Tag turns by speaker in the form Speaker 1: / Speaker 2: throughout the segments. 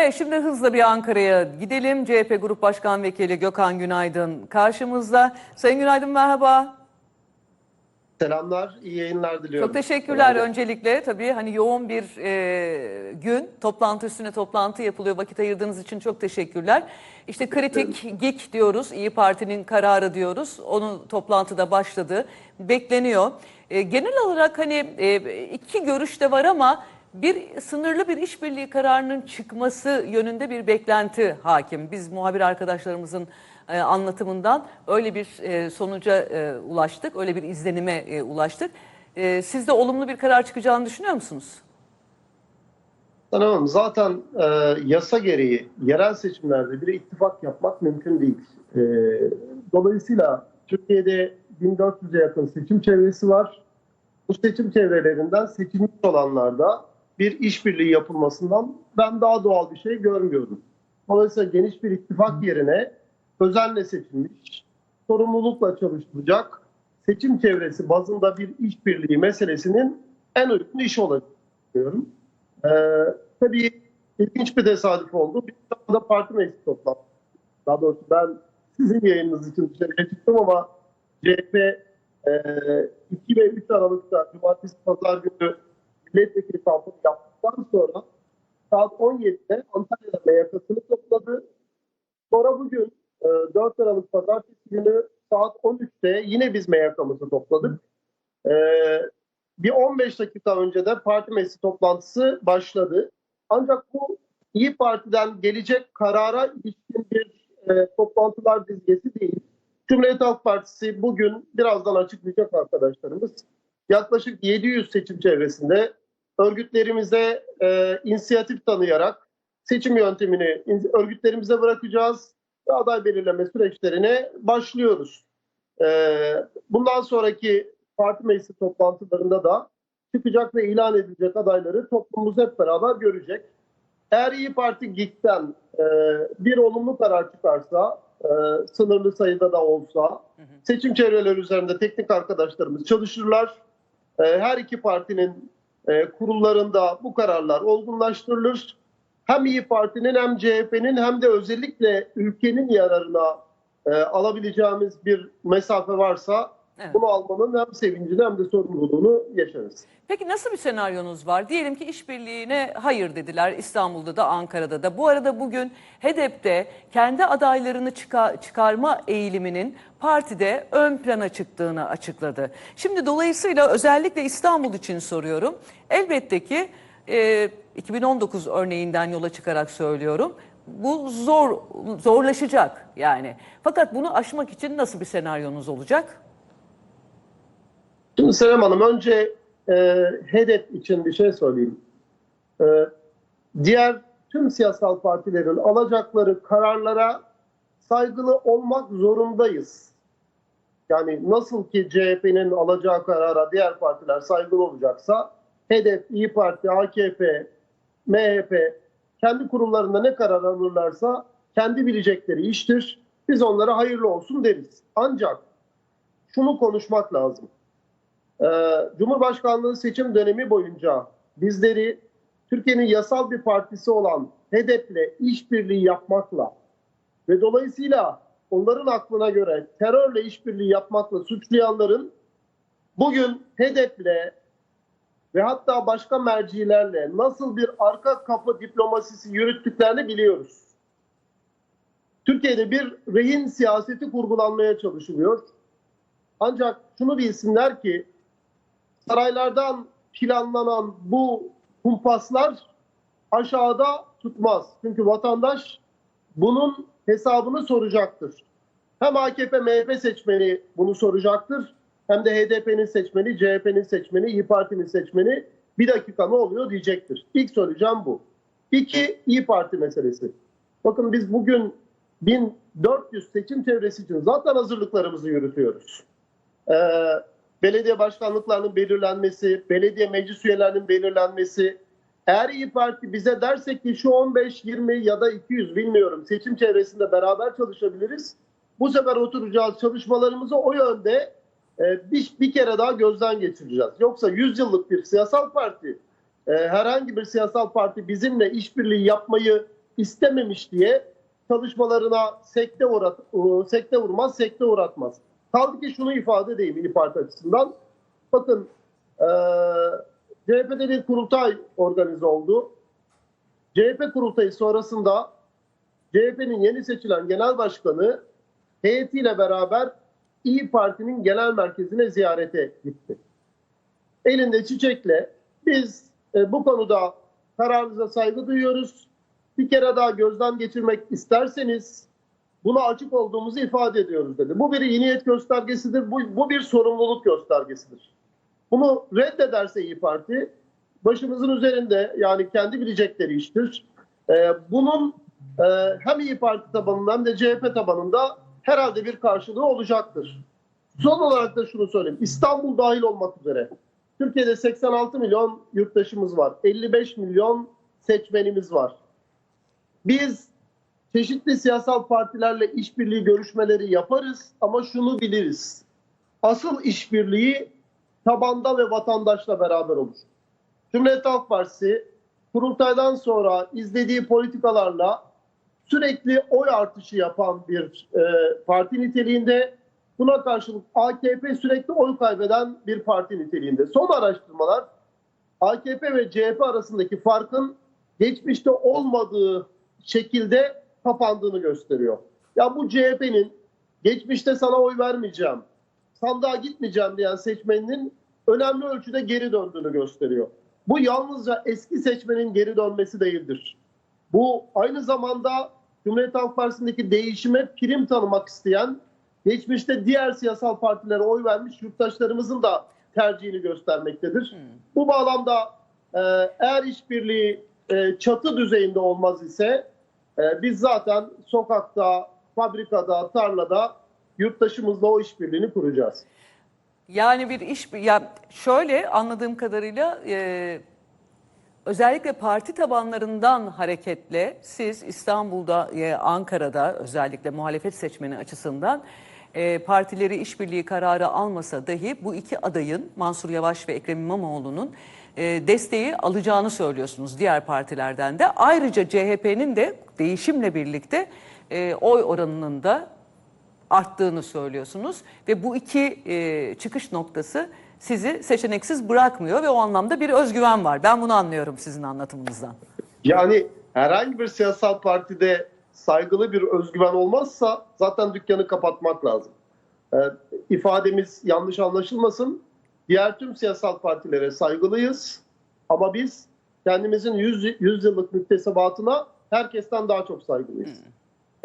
Speaker 1: Evet şimdi hızla bir Ankara'ya gidelim. CHP Grup Başkan Vekili Gökhan Günaydın karşımızda. Sayın Günaydın merhaba.
Speaker 2: Selamlar, iyi yayınlar diliyorum.
Speaker 1: Çok teşekkürler öncelikle. Tabii hani yoğun bir e, gün, toplantı üstüne toplantı yapılıyor. Vakit ayırdığınız için çok teşekkürler. İşte kritik GİK diyoruz, İyi Parti'nin kararı diyoruz. Onun toplantıda başladı, bekleniyor. E, genel olarak hani e, iki görüş de var ama bir sınırlı bir işbirliği kararının çıkması yönünde bir beklenti hakim. Biz muhabir arkadaşlarımızın e, anlatımından öyle bir e, sonuca e, ulaştık, öyle bir izlenime ulaştık. E, siz de olumlu bir karar çıkacağını düşünüyor musunuz?
Speaker 2: Hanım, zaten e, yasa gereği yerel seçimlerde bir ittifak yapmak mümkün değil. E, dolayısıyla Türkiye'de 1400'e yakın seçim çevresi var. Bu seçim çevrelerinden seçilmiş olanlarda bir işbirliği yapılmasından ben daha doğal bir şey görmüyorum. Dolayısıyla geniş bir ittifak yerine özenle seçilmiş, sorumlulukla çalışılacak seçim çevresi bazında bir işbirliği meselesinin en uygun işi olacak düşünüyorum. Ee, tabii ilginç bir tesadüf oldu. Bir anda parti meclisi toplandı. Daha doğrusu ben sizin yayınınız için dışarıya çıktım ama CHP e, 2 ve 3 Aralık'ta Cumartesi Pazar günü milletvekili kampını yaptıktan sonra saat 17'de Antalya'da MYK'sını topladı. Sonra bugün e, 4 Aralık Pazartesi günü saat 13'te yine biz MYK'mızı topladık. E, bir 15 dakika önce de parti meclisi toplantısı başladı. Ancak bu İyi Parti'den gelecek karara ilişkin bir e, toplantılar dizgesi değil. Cumhuriyet Halk Partisi bugün birazdan açıklayacak arkadaşlarımız. Yaklaşık 700 seçim çevresinde örgütlerimize e, inisiyatif tanıyarak seçim yöntemini in- örgütlerimize bırakacağız ve aday belirleme süreçlerine başlıyoruz. E, bundan sonraki parti meclisi toplantılarında da çıkacak ve ilan edilecek adayları toplumumuz hep beraber görecek. Eğer İyi Parti GİK'ten e, bir olumlu karar çıkarsa, e, sınırlı sayıda da olsa, seçim çevreleri üzerinde teknik arkadaşlarımız çalışırlar. E, her iki partinin e, kurullarında bu kararlar olgunlaştırılır. Hem İyi Parti'nin hem CHP'nin hem de özellikle ülkenin yararına e, alabileceğimiz bir mesafe varsa
Speaker 1: Evet.
Speaker 2: bunu almanın hem sevincini hem de sorumluluğunu yaşarız.
Speaker 1: Peki nasıl bir senaryonuz var? Diyelim ki işbirliğine hayır dediler İstanbul'da da Ankara'da da. Bu arada bugün HEDEP'te kendi adaylarını çıka- çıkarma eğiliminin partide ön plana çıktığını açıkladı. Şimdi dolayısıyla özellikle İstanbul için soruyorum. Elbette ki e, 2019 örneğinden yola çıkarak söylüyorum. Bu zor zorlaşacak yani. Fakat bunu aşmak için nasıl bir senaryonuz olacak?
Speaker 2: Şimdi Selam Hanım önce e, HEDEP için bir şey söyleyeyim. E, diğer tüm siyasal partilerin alacakları kararlara saygılı olmak zorundayız. Yani nasıl ki CHP'nin alacağı karara diğer partiler saygılı olacaksa HEDEP, İyi Parti, AKP, MHP kendi kurumlarında ne karar alırlarsa kendi bilecekleri iştir. Biz onlara hayırlı olsun deriz. Ancak şunu konuşmak lazım. Ee, Cumhurbaşkanlığı seçim dönemi boyunca bizleri Türkiye'nin yasal bir partisi olan HEDEP'le işbirliği yapmakla ve dolayısıyla onların aklına göre terörle işbirliği yapmakla suçlayanların bugün HEDEP'le ve hatta başka mercilerle nasıl bir arka kapı diplomasisi yürüttüklerini biliyoruz. Türkiye'de bir rehin siyaseti kurgulanmaya çalışılıyor. Ancak şunu bilsinler ki saraylardan planlanan bu kumpaslar aşağıda tutmaz. Çünkü vatandaş bunun hesabını soracaktır. Hem AKP MHP seçmeni bunu soracaktır hem de HDP'nin seçmeni, CHP'nin seçmeni, İyi Parti'nin seçmeni bir dakika ne oluyor diyecektir. İlk söyleyeceğim bu. İki, İyi Parti meselesi. Bakın biz bugün 1400 seçim çevresi için zaten hazırlıklarımızı yürütüyoruz. Ee, belediye başkanlıklarının belirlenmesi, belediye meclis üyelerinin belirlenmesi. Eğer İyi Parti bize dersek ki şu 15, 20 ya da 200 bilmiyorum seçim çevresinde beraber çalışabiliriz. Bu sefer oturacağız çalışmalarımızı o yönde e, bir, bir kere daha gözden geçireceğiz. Yoksa 100 yıllık bir siyasal parti, e, herhangi bir siyasal parti bizimle işbirliği yapmayı istememiş diye çalışmalarına sekte, uğrat, sekte vurmaz, sekte uğratmaz. Kaldı ki şunu ifade edeyim İYİ Parti açısından. Bakın e, CHP'de bir kurultay organize oldu. CHP kurultayı sonrasında CHP'nin yeni seçilen genel başkanı heyetiyle beraber İyi Parti'nin genel merkezine ziyarete gitti. Elinde çiçekle biz e, bu konuda kararınıza saygı duyuyoruz. Bir kere daha gözden geçirmek isterseniz buna açık olduğumuzu ifade ediyoruz dedi. Bu bir iyi göstergesidir. Bu, bu bir sorumluluk göstergesidir. Bunu reddederse İyi Parti başımızın üzerinde yani kendi bilecekleri iştir. Ee, bunun e, hem İyi Parti tabanında hem de CHP tabanında herhalde bir karşılığı olacaktır. Son olarak da şunu söyleyeyim. İstanbul dahil olmak üzere Türkiye'de 86 milyon yurttaşımız var. 55 milyon seçmenimiz var. Biz çeşitli siyasal partilerle işbirliği görüşmeleri yaparız ama şunu biliriz. Asıl işbirliği tabanda ve vatandaşla beraber olur. Cumhuriyet Halk Partisi kurultaydan sonra izlediği politikalarla sürekli oy artışı yapan bir e, parti niteliğinde. Buna karşılık AKP sürekli oy kaybeden bir parti niteliğinde. Son araştırmalar AKP ve CHP arasındaki farkın geçmişte olmadığı şekilde kapandığını gösteriyor. Ya bu CHP'nin geçmişte sana oy vermeyeceğim, sandığa gitmeyeceğim diyen seçmeninin önemli ölçüde geri döndüğünü gösteriyor. Bu yalnızca eski seçmenin geri dönmesi değildir. Bu aynı zamanda Cumhuriyet Halk Partisi'ndeki değişime prim tanımak isteyen, geçmişte diğer siyasal partilere oy vermiş yurttaşlarımızın da tercihini göstermektedir. Bu bağlamda e, eğer işbirliği e, çatı düzeyinde olmaz ise e, biz zaten sokakta, fabrikada, tarlada yurttaşımızla o işbirliğini kuracağız.
Speaker 1: Yani bir iş, ya şöyle anladığım kadarıyla e, özellikle parti tabanlarından hareketle siz İstanbul'da, e, Ankara'da özellikle muhalefet seçmeni açısından e, partileri işbirliği kararı almasa dahi bu iki adayın Mansur Yavaş ve Ekrem İmamoğlu'nun desteği alacağını söylüyorsunuz diğer partilerden de. Ayrıca CHP'nin de değişimle birlikte e, oy oranının da arttığını söylüyorsunuz ve bu iki e, çıkış noktası sizi seçeneksiz bırakmıyor ve o anlamda bir özgüven var. Ben bunu anlıyorum sizin anlatımınızdan.
Speaker 2: Yani herhangi bir siyasal partide saygılı bir özgüven olmazsa zaten dükkanı kapatmak lazım. Ee, ifademiz yanlış anlaşılmasın. Diğer tüm siyasal partilere saygılıyız ama biz kendimizin 100, 100 yıllık müktesebatına herkesten daha çok saygılıyız.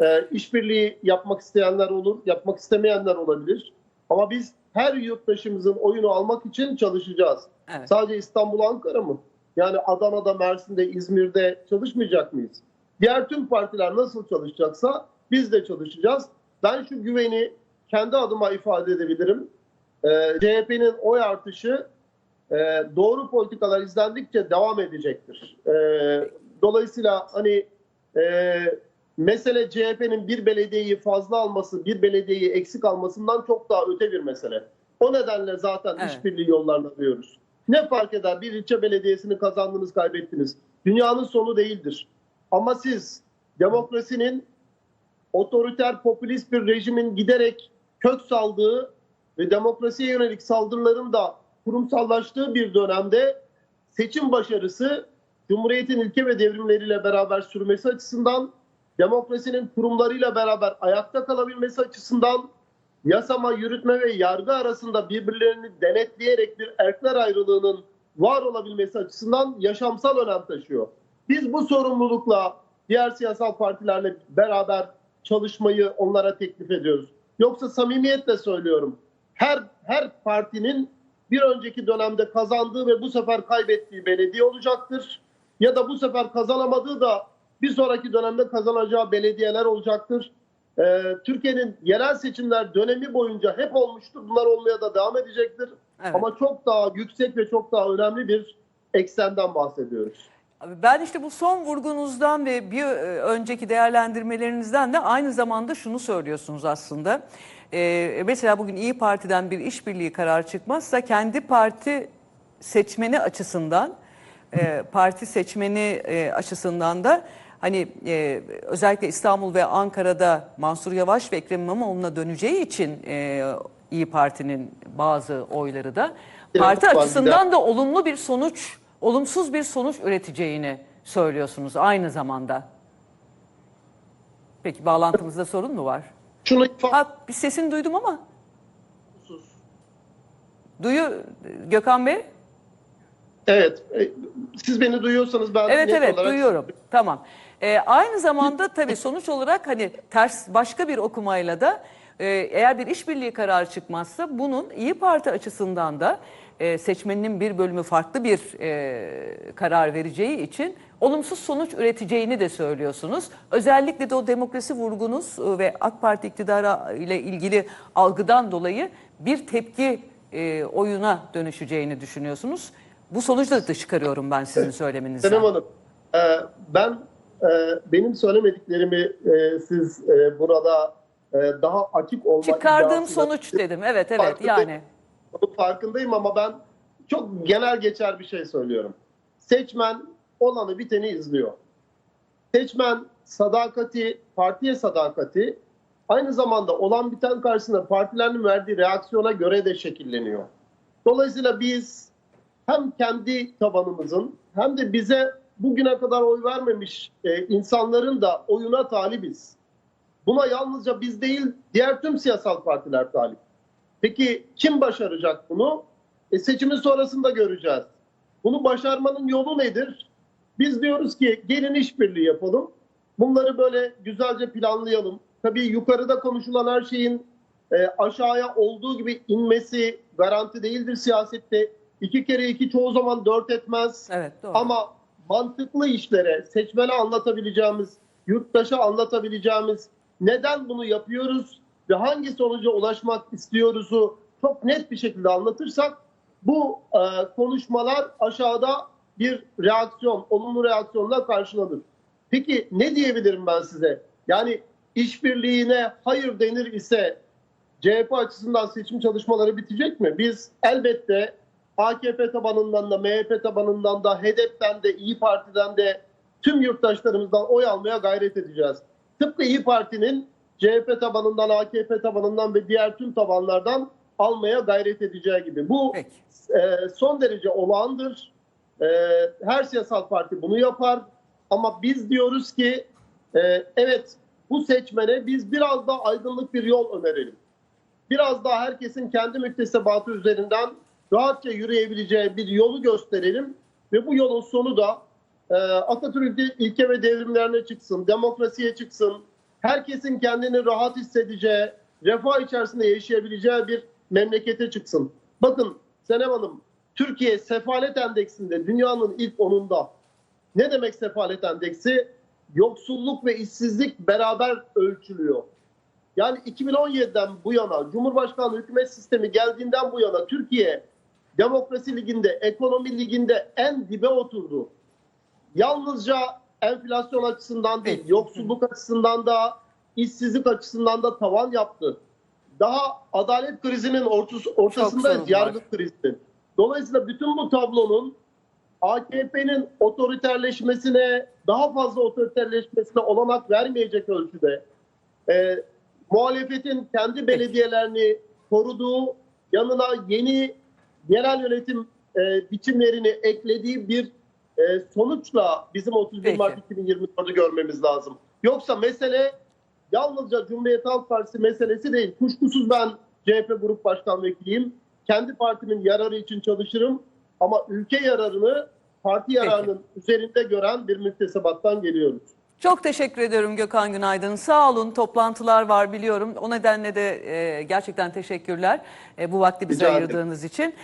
Speaker 2: Ee, işbirliği yapmak isteyenler olur, yapmak istemeyenler olabilir. Ama biz her yurttaşımızın oyunu almak için çalışacağız.
Speaker 1: Evet.
Speaker 2: Sadece İstanbul, Ankara mı? Yani Adana'da, Mersin'de, İzmir'de çalışmayacak mıyız? Diğer tüm partiler nasıl çalışacaksa biz de çalışacağız. Ben şu güveni kendi adıma ifade edebilirim. Ee, CHP'nin oy artışı e, doğru politikalar izlendikçe devam edecektir. Ee, dolayısıyla hani e, mesele CHP'nin bir belediyeyi fazla alması, bir belediyeyi eksik almasından çok daha öte bir mesele. O nedenle zaten
Speaker 1: Evet.
Speaker 2: işbirliği yollarını arıyoruz. Ne fark eder bir ilçe belediyesini kazandınız, kaybettiniz. Dünyanın sonu değildir. Ama siz demokrasinin otoriter, popülist bir rejimin giderek kök saldığı ve demokrasiye yönelik saldırıların da kurumsallaştığı bir dönemde seçim başarısı Cumhuriyet'in ilke ve devrimleriyle beraber sürmesi açısından, demokrasinin kurumlarıyla beraber ayakta kalabilmesi açısından, yasama, yürütme ve yargı arasında birbirlerini denetleyerek bir erkler ayrılığının var olabilmesi açısından yaşamsal önem taşıyor. Biz bu sorumlulukla diğer siyasal partilerle beraber çalışmayı onlara teklif ediyoruz. Yoksa samimiyetle söylüyorum. Her her partinin bir önceki dönemde kazandığı ve bu sefer kaybettiği belediye olacaktır. Ya da bu sefer kazanamadığı da bir sonraki dönemde kazanacağı belediyeler olacaktır. Ee, Türkiye'nin yerel seçimler dönemi boyunca hep olmuştur. Bunlar olmaya da devam edecektir.
Speaker 1: Evet.
Speaker 2: Ama çok daha yüksek ve çok daha önemli bir eksenden bahsediyoruz.
Speaker 1: Ben işte bu son vurgunuzdan ve bir e, önceki değerlendirmelerinizden de aynı zamanda şunu söylüyorsunuz aslında. Ee, mesela bugün İyi Parti'den bir işbirliği kararı çıkmazsa kendi parti seçmeni açısından e, parti seçmeni e, açısından da hani e, özellikle İstanbul ve Ankara'da Mansur Yavaş ve Ekrem İmamoğlu'na döneceği için e, İyi Parti'nin bazı oyları da parti
Speaker 2: Evet,
Speaker 1: açısından da olumlu bir sonuç, olumsuz bir sonuç üreteceğini söylüyorsunuz aynı zamanda. Peki bağlantımızda sorun mu var?
Speaker 2: Şunu ifade
Speaker 1: Ha bir sesini duydum ama. Duyu Gökhan Bey?
Speaker 2: Evet. e, Siz beni duyuyorsanız ben
Speaker 1: Evet evet
Speaker 2: olarak
Speaker 1: duyuyorum. Tamam. Ee, aynı zamanda tabii sonuç olarak hani ters başka bir okumayla da e, eğer bir işbirliği kararı çıkmazsa bunun İyi Parti açısından da e, seçmeninin bir bölümü farklı bir e, karar vereceği için olumsuz sonuç üreteceğini de söylüyorsunuz. Özellikle de o demokrasi vurgunuz e, ve AK Parti iktidarı ile ilgili algıdan dolayı bir tepki e, oyuna dönüşeceğini düşünüyorsunuz. Bu sonucu da çıkarıyorum ben sizin söyleminizden.
Speaker 2: Senem Hanım, e, ben e, benim söylemediklerimi e, siz e, burada e, daha açık olma
Speaker 1: Çıkardığım sonuç dedim. Evet evet yani.
Speaker 2: Bunun farkındayım ama ben çok genel geçer bir şey söylüyorum. Seçmen olanı biteni izliyor. Seçmen sadakati, partiye sadakati aynı zamanda olan biten karşısında partilerin verdiği reaksiyona göre de şekilleniyor. Dolayısıyla biz hem kendi tabanımızın hem de bize bugüne kadar oy vermemiş e, insanların da oyuna talibiz. Buna yalnızca biz değil diğer tüm siyasal partiler talip. Peki kim başaracak bunu? E, seçimin sonrasında göreceğiz. Bunu başarmanın yolu nedir? Biz diyoruz ki gelin işbirliği yapalım. Bunları böyle güzelce planlayalım. Tabii yukarıda konuşulan her şeyin e, aşağıya olduğu gibi inmesi garanti değildir siyasette. İki kere iki çoğu zaman dört etmez.
Speaker 1: Evet doğru.
Speaker 2: Ama mantıklı işlere, seçmene anlatabileceğimiz, yurttaşa anlatabileceğimiz neden bunu yapıyoruz ve hangi sonuca ulaşmak istiyoruzu çok net bir şekilde anlatırsak bu e, konuşmalar aşağıda bir reaksiyon, olumlu reaksiyonla karşılanır. Peki ne diyebilirim ben size? Yani işbirliğine hayır denir ise CHP açısından seçim çalışmaları bitecek mi? Biz elbette AKP tabanından da, MHP tabanından da, HDP'den de, İyi Parti'den de tüm yurttaşlarımızdan oy almaya gayret edeceğiz. Tıpkı İyi Parti'nin CHP tabanından, AKP tabanından ve diğer tüm tabanlardan almaya gayret edeceği gibi. Bu
Speaker 1: Peki.
Speaker 2: e, son derece olağandır. E, her siyasal parti bunu yapar. Ama biz diyoruz ki e, evet bu seçmene biz biraz daha aydınlık bir yol önerelim. Biraz daha herkesin kendi müktesebatı üzerinden rahatça yürüyebileceği bir yolu gösterelim. Ve bu yolun sonu da e, Atatürk'ün ilke ve devrimlerine çıksın, demokrasiye çıksın. Herkesin kendini rahat hissedeceği, refah içerisinde yaşayabileceği bir memlekete çıksın. Bakın Senem Hanım, Türkiye sefalet endeksinde dünyanın ilk onunda. Ne demek sefalet endeksi? Yoksulluk ve işsizlik beraber ölçülüyor. Yani 2017'den bu yana Cumhurbaşkanlığı hükümet sistemi geldiğinden bu yana Türkiye demokrasi liginde, ekonomi liginde en dibe oturdu. Yalnızca enflasyon açısından değil, yoksulluk açısından da, işsizlik açısından da tavan yaptı. Daha adalet krizinin ortası, ortasında
Speaker 1: sorun var.
Speaker 2: yargı krizinin. Dolayısıyla bütün bu tablonun AKP'nin otoriterleşmesine, daha fazla otoriterleşmesine olanak vermeyecek ölçüde e, muhalefetin kendi belediyelerini koruduğu, yanına yeni yerel yönetim e, biçimlerini eklediği bir e, sonuçla bizim 31
Speaker 1: Peki.
Speaker 2: Mart 2024'ü görmemiz lazım. Yoksa mesele yalnızca Cumhuriyet Halk Partisi meselesi değil. Kuşkusuz ben CHP Grup Başkan Vekiliyim. Kendi partimin yararı için çalışırım. Ama ülke yararını parti yararının üzerinde gören bir müktesebattan geliyoruz.
Speaker 1: Çok teşekkür ediyorum Gökhan Günaydın. Sağ olun. Toplantılar var biliyorum. O nedenle de e, gerçekten teşekkürler e, bu vakti bize
Speaker 2: Rica ederim.
Speaker 1: ayırdığınız için.